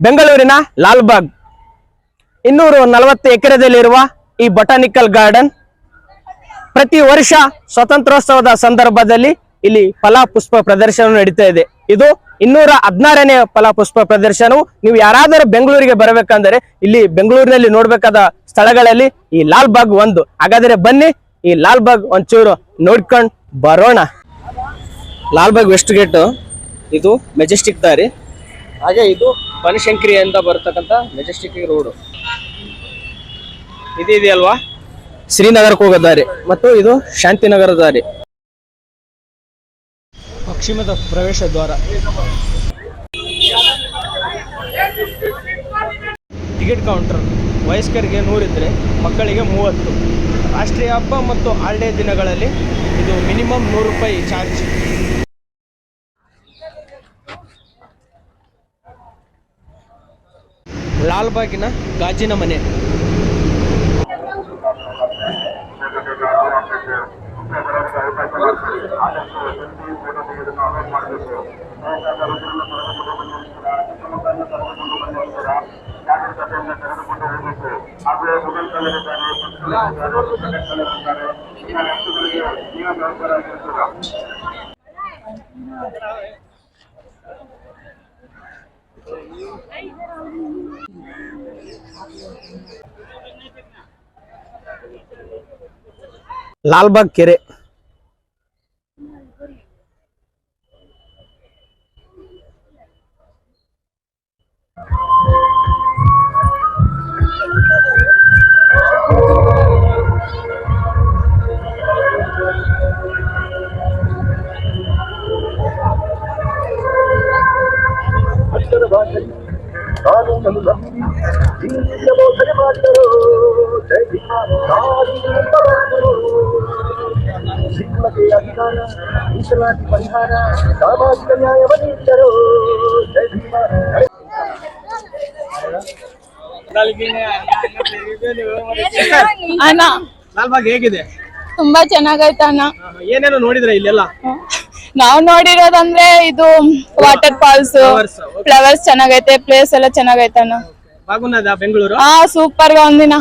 ಬೆಂಗಳೂರಿನ ಲಾಲ್ಬಾಗ್. ಇನ್ನೂರು ನಲವತ್ತು ಎಕರೆದಲ್ಲಿರುವ ಈ ಬೊಟಾನಿಕಲ್ ಗಾರ್ಡನ್ ಪ್ರತಿ ವರ್ಷ ಸ್ವಾತಂತ್ರ್ಯೋತ್ಸವದ ಸಂದರ್ಭದಲ್ಲಿ ಇಲ್ಲಿ ಫಲಪುಷ್ಪ ಪ್ರದರ್ಶನ ನಡೀತಾ ಇದೆ. ಇದು ಇನ್ನೂರ ಹದಿನಾರನೇ ಫಲಪುಷ್ಪ ಪ್ರದರ್ಶನವು. ನೀವು ಯಾರಾದರೂ ಬೆಂಗಳೂರಿಗೆ ಬರಬೇಕಂದ್ರೆ ಇಲ್ಲಿ ಬೆಂಗಳೂರಿನಲ್ಲಿ ನೋಡ್ಬೇಕಾದ ಸ್ಥಳಗಳಲ್ಲಿ ಈ ಲಾಲ್ಬಾಗ್ ಒಂದು. ಹಾಗಾದರೆ ಬನ್ನಿ, ಈ ಲಾಲ್ಬಾಗ್ ಒಂಚೂರು ನೋಡ್ಕೊಂಡು ಬರೋಣ. Lalbagh west gate. ಇದು ಮೆಜೆಸ್ಟಿಕ್ ದಾರಿ. ಹಾಗೆ ಇದು ಬನಶಂಕರಿ ಅಂತ ಬರ್ತಕ್ಕಂಥ ಮೆಜೆಸ್ಟಿಕ್ ರೋಡ್ ಇದಿದೆಯಲ್ವಾ ಇದೆಯಲ್ವಾ? ಶ್ರೀನಗರಕ್ಕೆ ಹೋಗೋ ದಾರಿ ಮತ್ತು ಇದು ಶಾಂತಿನಗರ ದಾರಿ. ಪಶ್ಚಿಮದ ಪ್ರವೇಶ ದ್ವಾರ. Ticket counter. ವಯಸ್ಕರಿಗೆ ನೂರಿದ್ರೆ ಮಕ್ಕಳಿಗೆ ಮೂವತ್ತು. ರಾಷ್ಟ್ರೀಯ ಹಬ್ಬ ಮತ್ತು ಹಾಲಿಡೇ ದಿನಗಳಲ್ಲಿ ಇದು ಮಿನಿಮಮ್ ನೂರು ರೂಪಾಯಿ ಚಾರ್ಜ್. ಲಾಲ್ಬಾಗಿನ ಗಾಜಿನ ಮನೆ. ಲಾಲ್ಬಾಗ್ ಕೆರೆ ಶಿಕ್ಷಣಕ್ಕೆ ಅಧಿಕಾರ ಮೀಸಲಾತಿ ಪರಿಹಾರ ಸಾಮಾಜಿಕ ನ್ಯಾಯವನ್ನಿಟ್ಟರು ಜೈ ಭೀಮ ಅಣ್ಣ ಲಾಲ್ಬಾಗ್ ಹೇಗಿದೆ ತುಂಬಾ ಚೆನ್ನಾಗೈತೆ ಅಣ್ಣ ಏನೇನು ನೋಡಿದ್ರೆ ಇಲ್ಲೆಲ್ಲ ನಾವ್ ನೋಡಿರೋದಂದ್ರೆ ಇದು waterfalls Flowers, okay. Flowers ಚೆನ್ನಾಗೈತೆ ಪ್ಲೇಸ್ ಎಲ್ಲ ಚೆನ್ನಾಗೈತೆ ಅಣ್ಣ ಬಾಗುನ್ನದ ಬೆಂಗಳೂರು ಹಾ ಸೂಪರ್ ಗ ಒಂದಿನ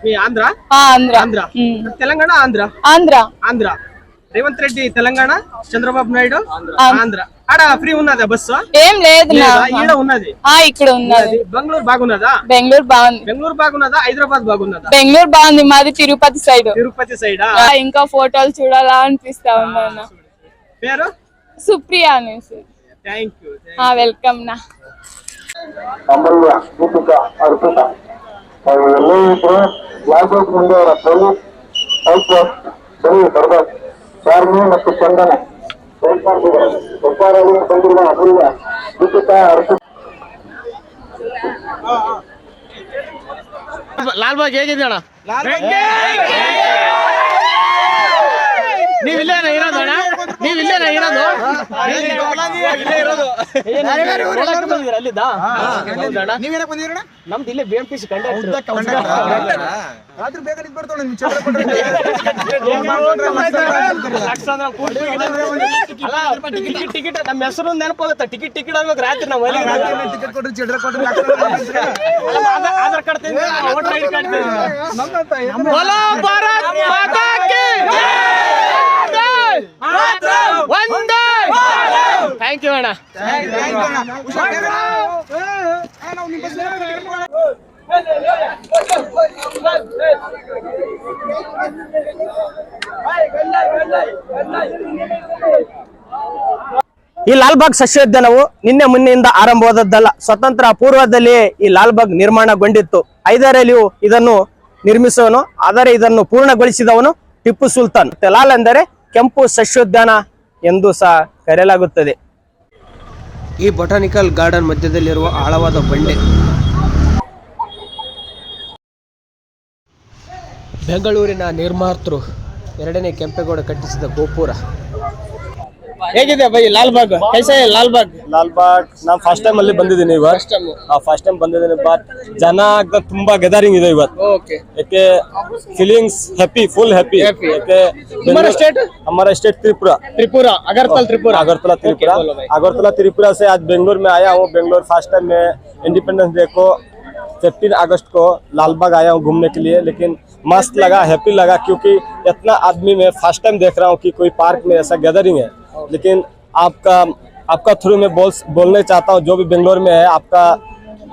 ಈ ಆಂಧ್ರ ಹಾ ಅಂದ್ರ ಆಂಧ್ರ ಹ್ಮ್ తెలంగాణ ఆంధ్ర ಆಂಧ್ರ ఆంధ్ర రేవంత్ రెడ్డి తెలంగాణ చంద్రబాబు నాయుడు ఆంధ్ర. ఆడ ఫ్రీ ఉన్నదా బస్సు ఏం లేదు ఉన్నది. ఇక్కడ ఉన్నది. బెంగళూరు బాగున్నదా? బెంగళూరు బాగుంది. బెంగళూరు బాగున్నదా? హైదరాబాద్ బాగున్నదా? బెంగళూరు బాగుంది. మాది తిరుపతి సైడ్. తిరుపతి సైడ్? ఇంకా ఫోటోలు చూడాలా అనిపిస్తా ఉన్నా పేరు? సుప్రియా అనేసి. థ్యాంక్ యూ వెల్కమ్ నా. అర్పిత ಚಾರ್ಮಿ ಮತ್ತು ಚಂದನ. ಒಪ್ಪಾರಲ್ಲಿ ಬಂದಿರುವ ಅಪೂರ್ವ ಲಿಖಿತ ಅರ್ಪಿತ ಲಾಲ್ಬಾಗ್ ಹೇಗಿದೆ ಅಣ್ಣ? ನೀವ್ ಇಲ್ಲೇನ ಇರೋದು ಅಣ್ಣ? ನೀವ್ ಇಲ್ಲೇ ಇರೋದು? ಅಲ್ಲಿದ್ದ. ನೀವೇನಕ್ ಬಂದಿರೋಣ? ನಮ್ದು ಇಲ್ಲೇ B M T C conductor ಆದ್ರೂ ಬೇಕಾದ್ರೆ ಇದು ಬರ್ತಾವ ನಿಮ್ ಚೇಂಬರ್ ಟಿಕೆಟ್ ಟಿಕೆಟ್ ನಮ್ಮ ಹೆಸರು ನೆನಪಾಗುತ್ತೆ ಟಿಕೆಟ್ ಟಿಕೆಟ್ ಆಗ್ಬೇಕು ರಾತ್ರಿ ನಾವು ಟಿಕೆಟ್ ಕೊಟ್ರು ಚಿಲ್ಡ್ರ ಕೊಟ್ರು ಆಧಾರ್ ಕಾರ್ಡ್ ಕಾರ್ಡ್ ಜೈ ಥ್ಯಾಂಕ್ ಯು ಅಣ್ಣ. ಈ ಲಾಲ್ಬಾಗ್ ಸಸ್ಯೋದ್ಯಾನವು ನಿನ್ನೆ ಮೊನ್ನೆಯಿಂದ ಆರಂಭವಾದದ್ದಲ್ಲ. ಸ್ವತಂತ್ರ ಪೂರ್ವದಲ್ಲಿ ಈ ಲಾಲ್ಬಾಗ್ ನಿರ್ಮಾಣಗೊಂಡಿತ್ತು. ಐದರಲ್ಲಿಯೂ ಇದನ್ನು ನಿರ್ಮಿಸುವನು ಆದರೆ ಇದನ್ನು ಪೂರ್ಣಗೊಳಿಸಿದವನು ಟಿಪ್ಪು ಸುಲ್ತಾನ್. ಲಾಲ್ ಅಂದರೆ ಕೆಂಪು ಸಸ್ಯೋದ್ಯಾನ ಎಂದು ಸಹ ಕರೆಯಲಾಗುತ್ತದೆ. ಈ ಬೊಟಾನಿಕಲ್ ಗಾರ್ಡನ್ ಮಧ್ಯದಲ್ಲಿರುವ ಆಳವಾದ ಬಂಡೆ. ಬೆಂಗಳೂರಿನ ನಿರ್ಮಾತೃ ಎರಡನೇ ಕೆಂಪೇಗೌಡ ಕಟ್ಟಿಸಿದ ಗೋಪುರ. ಹೇಗಿದೆ ಬೈ ಲಾಲ್ ಬಾಗ್ ಕೈಸಾ ಹೈ ಲಾಲ್ ಬಾಗ್ ಲಾಲ್ ಬಾಗ್ ನಾನು ಫಸ್ಟ್ ಟೈಮ್ ಅಲ್ಲಿ ಬಂದಿದ್ದೀನಿ ಇವತ್ತು ಫಸ್ಟ್ ಟೈಮ್ ಬಂದಿದ್ದೀನಿ ಬಟ್ ಜನ एकदम ತುಂಬಾ ಗ್ಯಾದರಿಂಗ್ ಇದೆ ಇವತ್ತು ಓಕೆ ಯಾಕೆ feelings happy full happy Happy. ಯಾಕೆ तुम्हारा state? हमारा स्टेट त्रिपुरा त्रिपुरा अगरतल त्रिपुरा अगरतला त्रिपुरा बोलो भाई। अगरतला त्रिपुरा से आज बेंगलोर में आया हूँ बेंगलोर फर्स्ट टाइम में इंडिपेंडेंस डे को 15 अगस्त को लालबाग आया हूँ घूमने के लिए लेकिन मस्त लगा हैप्पी लगा क्योंकि इतना आदमी में फर्स्ट टाइम देख रहा हूँ कि कोई पार्क में ऐसा गैदरिंग है लेकिन आपका आपका थ्रू में बोल बोलने चाहता हूँ जो भी बेंगलोर में है आपका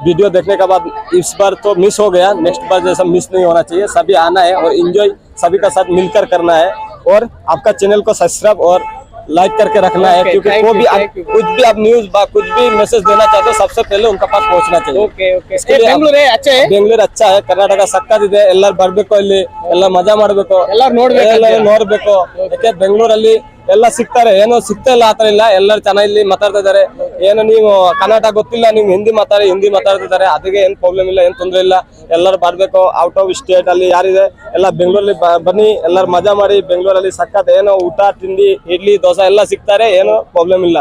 वीडियो देखने के बाद इस बार तो मिस हो गया नेक्स्ट बार जैसा मिस नहीं होना चाहिए सभी आना है और एंजॉय सभी का साथ मिलकर करना है और आपका चैनल को सब्सक्राइब और लाइक करके रखना है Okay, क्योंकि thank वो you, भी आप thank you. कुछ भी आप न्यूज कुछ भी मैसेज देना चाहते हो सबसे पहले उनका पास पहुंचना चाहिए ಓಕೆ ಓಕೆ इसके लिए आप- ಬೆಂಗಳೂರೇ ಅಚ್ಚೆ ಬೆಂಗಳೂರು ಅಚ್ಚ ಕರ್ನಾಟಕ ಸಕ್ಕತ್ತಿದೆ ಎಲ್ಲರೂ ಬರ್ಬೇಕು ಇಲ್ಲಿ ಎಲ್ಲ ಮಜಾ ಮಾಡ್ಬೇಕು ಎಲ್ಲರೂ ನೋಡ್ಬೇಕು ಎಲ್ಲರೂ ನೋಡ್ಬೇಕು ಯಾಕೆ ಬೆಂಗಳೂರಲ್ಲಿ ಎಲ್ಲ ಸಿಗ್ತಾರೆ. ಏನೋ ಸಿಗ್ತಾ ಇಲ್ಲ ಆತರ ಇಲ್ಲ. ಎಲ್ಲರೂ ಚೆನ್ನಾಗಿ ಮಾತಾಡ್ತಾ ಇದಾರೆ ಏನು ನೀವು ಕನ್ನಡ ಗೊತ್ತಿಲ್ಲ ನೀವು ಹಿಂದಿ ಮಾತಾಡಿ ಹಿಂದಿ ಮಾತಾಡ್ತಿದ್ದಾರೆ ಅದಕ್ಕೆ ಏನ್ ಪ್ರಾಬ್ಲಮ್ ಇಲ್ಲ ಏನ್ ತೊಂದರೆ ಇಲ್ಲ. ಎಲ್ಲರೂ ಬರ್ಬೇಕು. ಔಟ್ ಆಫ್ ಸ್ಟೇಟ್ ಅಲ್ಲಿ ಯಾರಿದೆ? ಎಲ್ಲ ಬೆಂಗಳೂರಲ್ಲಿ ಬನ್ನಿ. ಎಲ್ಲರೂ ಮಜಾ ಮಾಡಿ. ಬೆಂಗಳೂರಲ್ಲಿ ಸಕ್ಕತ್ ಏನೋ ಊಟ ತಿಂಡಿ ಇಡ್ಲಿ ದೋಸೆ ಎಲ್ಲ ಸಿಗ್ತಾರೆ. ಏನು ಪ್ರಾಬ್ಲಮ್ ಇಲ್ಲ.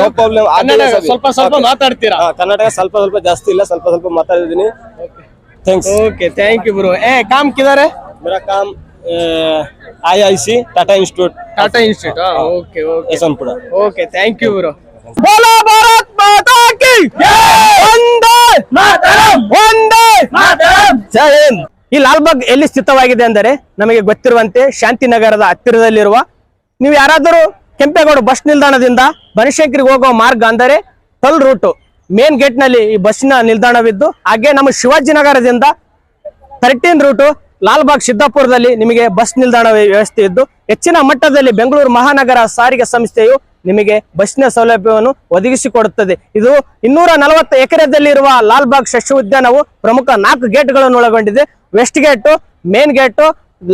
ನೋ ಪ್ರಾಬ್ಲಮ್ ಸ್ವಲ್ಪ ಸ್ವಲ್ಪ ಮಾತಾಡ್ತೀರಾ? ಕನ್ನಡ ಸ್ವಲ್ಪ ಸ್ವಲ್ಪ ಜಾಸ್ತಿ ಇಲ್ಲ. ಸ್ವಲ್ಪ ಸ್ವಲ್ಪ ಮಾತಾಡಿದೀನಿ thanks okay thank you bro ಏ ಕಾಮ್ ಕಿದಾರೆ ಮೇರಾ ಕಾಮ್. ಐ I Tata Institute Tata Institute okay thank you Bharat Mata ಕಿ ಈ ಲಾಲ್ಬಾಗ್ ಎಲ್ಲಿ ಸ್ಥಿತವಾಗಿದೆ ಅಂದರೆ ನಮಗೆ ಗೊತ್ತಿರುವಂತೆ ಶಾಂತಿನಗರದ ಹತ್ತಿರದಲ್ಲಿರುವ ನೀವು ಯಾರಾದರೂ ಕೆಂಪೇಗೌಡ ಬಸ್ ನಿಲ್ದಾಣದಿಂದ ಬನಶಂಕರಿಗೆ ಹೋಗುವ ಮಾರ್ಗ ಅಂದರೆ ಟೋಲ್ ರೂಟು. ಮೇನ್ ಗೇಟ್ನಲ್ಲಿ ಈ ಬಸ್ಸಿನ ನಿಲ್ದಾಣವಿದ್ದು ಹಾಗೆ ನಮ್ಮ ಶಿವಾಜಿನಗರದಿಂದ ತರ್ಟೀನ್ ರೂಟು ಲಾಲ್ಬಾಗ್ ಸಿದ್ದಾಪುರದಲ್ಲಿ ನಿಮಗೆ ಬಸ್ ನಿಲ್ದಾಣ ವ್ಯವಸ್ಥೆ ಇದ್ದು ಹೆಚ್ಚಿನ ಮಟ್ಟದಲ್ಲಿ ಬೆಂಗಳೂರು ಮಹಾನಗರ ಸಾರಿಗೆ ಸಂಸ್ಥೆಯು ನಿಮಗೆ ಬಸ್ನ ಸೌಲಭ್ಯವನ್ನು ಒದಗಿಸಿಕೊಡುತ್ತದೆ. ಇದು ಇನ್ನೂರ ನಲವತ್ತು ಎಕರೆದಲ್ಲಿರುವ ಲಾಲ್ಬಾಗ್ ಸಸ್ಯ ಉದ್ಯಾನವು ಪ್ರಮುಖ ನಾಲ್ಕು ಗೇಟ್ಗಳನ್ನು ಒಳಗೊಂಡಿದೆ. ವೆಸ್ಟ್ ಗೇಟು, ಮೇನ್ ಗೇಟು,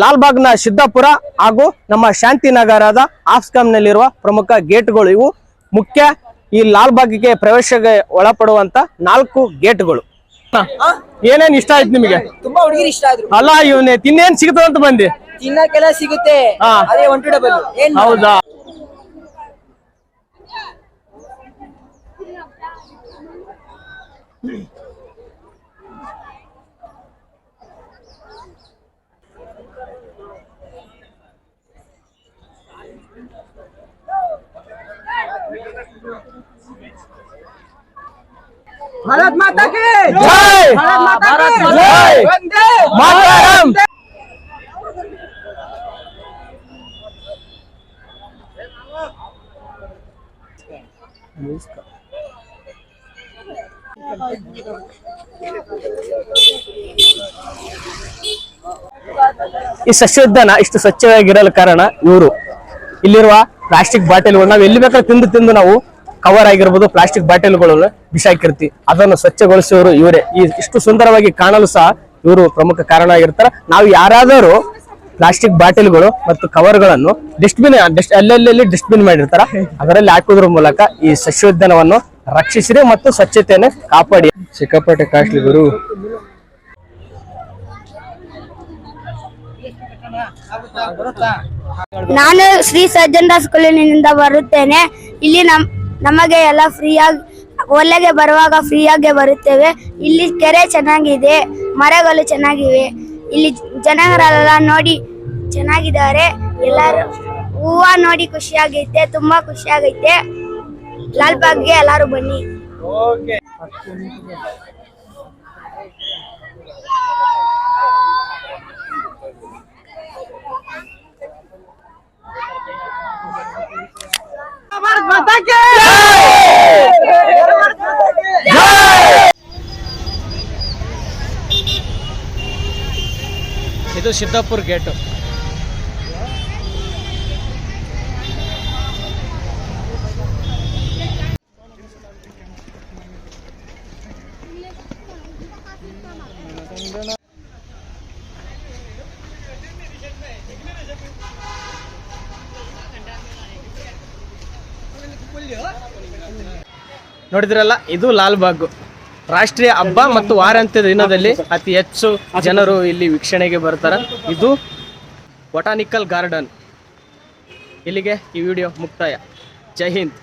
ಲಾಲ್ಬಾಗ್ನ ಸಿದ್ದಾಪುರ ಹಾಗೂ ನಮ್ಮ ಶಾಂತಿನಗರದ ಆಫ್ಸ್ಕಾಮ್ನಲ್ಲಿರುವ ಪ್ರಮುಖ ಗೇಟ್ಗಳು ಇವು. ಮುಖ್ಯ ಈ ಲಾಲ್ಬಾಗ್ಗೆ ಪ್ರವೇಶಕ್ಕೆ ಒಳಪಡುವಂತ ನಾಲ್ಕು ಗೇಟ್ಗಳು. ಏನೇನ್ ಇಷ್ಟ ಆಯ್ತು ನಿಮಗೆ? ತುಂಬಾ ಹುಡುಗಿ ಇಷ್ಟ ಆದ್ರು. ಅಲ್ಲ ಇವನೇ ತಿನ್ನೇನ್ ಸಿಗುತ್ತೆ ಅಂತ ಬಂದಿ. ತಿನ್ನಕ್ಕೆಲ್ಲ ಸಿಗುತ್ತೆ. ಹಾ. ಅದೇ ಒನ್ ಟು ಡಬಲ್ ಏನ್ ಹೌದಾ? ಭಾರತ್ माता ಕೆ ಜೈ! ಭಾರತ್ माता ಕೆ ಜೈ! ವಂದೇ मातरम। ಈ ಸಸ್ಯೋದ್ಯಾನ ಇಷ್ಟು ಸ್ವಚ್ಛವಾಗಿರಲು ಕಾರಣ ಇವರು. ಇಲ್ಲಿರುವ ಪ್ಲಾಸ್ಟಿಕ್ ಬಾಟಲ್ಗಳು ನಾವು ಎಲ್ಲಿ ಬೇಕಾದ್ರೆ ತಿಂದು ತಿಂದು ನಾವು ಕವರ್ ಆಗಿರ್ಬೋದು ಪ್ಲಾಸ್ಟಿಕ್ ಬಾಟಲ್ಗಳನ್ನು ಬಿಸಾಕಿರ್ತಿ. ಅದನ್ನು ಸ್ವಚ್ಛಗೊಳಿಸುವವರು ಇವರೇ. ಈ ಇಷ್ಟು ಸುಂದರವಾಗಿ ಕಾಣಲು ಸಹ ಇವರು ಪ್ರಮುಖ ಕಾರಣ ಆಗಿರ್ತಾರೆ. ನಾವು ಯಾರಾದರೂ ಪ್ಲಾಸ್ಟಿಕ್ ಬಾಟಲ್ಗಳು ಮತ್ತು ಕವರ್ಗಳನ್ನು ಡಸ್ಟ್ಬಿನ್ ಅಲ್ಲಲ್ಲಿ ಡಸ್ಟ್ಬಿನ್ ಮಾಡಿರ್ತಾರ ಅದರಲ್ಲಿ ಹಾಕೋದ್ರ ಮೂಲಕ ಈ ಸಸ್ಯೋದ್ಯಾನವನ್ನು ರಕ್ಷಿಸಿರಿ ಮತ್ತು ಸ್ವಚ್ಛತೆಯನ್ನು ಕಾಪಾಡಿ. ಸಿಕ್ಕಾಪಟ್ಟೆ ಕಾಸ್ಟ್ಲಿ ಗುರು. ನಾನು ಶ್ರೀ ಸಜ್ಜನ್ ದಾಸ್ ಕಾಲೋನಿಯಿಂದ ಬರುತ್ತೇನೆ. ಇಲ್ಲಿ ನಮ್ ನಮಗೆ ಎಲ್ಲ ಫ್ರೀಯಾಗಿ ಒಳ್ಳೆಗೆ ಬರುವಾಗ ಆಗಿ ಬರುತ್ತೇವೆ. ಇಲ್ಲಿ ಕೆರೆ ಚೆನ್ನಾಗಿದೆ, ಮರಗಳು ಚೆನ್ನಾಗಿವೆ. ಇಲ್ಲಿ ಜನಗಳೆಲ್ಲ ನೋಡಿ ಚೆನ್ನಾಗಿದ್ದಾರೆ. ಎಲ್ಲರೂ ಹೂವ ನೋಡಿ ಖುಷಿಯಾಗೈತೆ, ತುಂಬಾ ಖುಷಿಯಾಗೈತೆ. ಲಾಲ್ಬಾಗ್ಗೆ ಎಲ್ಲರೂ ಬನ್ನಿ. ಇದು ಸಿದ್ದಾಪುರ್ ಗೇಟ್ ನೋಡಿದ್ರಲ್ಲ ಇದು ಲಾಲ್ಬಾಗ್ ರಾಷ್ಟ್ರೀಯ ಹಬ್ಬ ಮತ್ತು ವಾರಾಂತ್ಯದ ದಿನದಲ್ಲಿ ಅತಿ ಹೆಚ್ಚು ಜನರು ಇಲ್ಲಿ ವೀಕ್ಷಣೆಗೆ ಬರ್ತಾರೆ. ಇದು ಬೊಟಾನಿಕಲ್ ಗಾರ್ಡನ್. ಇಲ್ಲಿಗೆ ಈ ವಿಡಿಯೋ ಮುಕ್ತಾಯ. ಜೈ ಹಿಂದ್.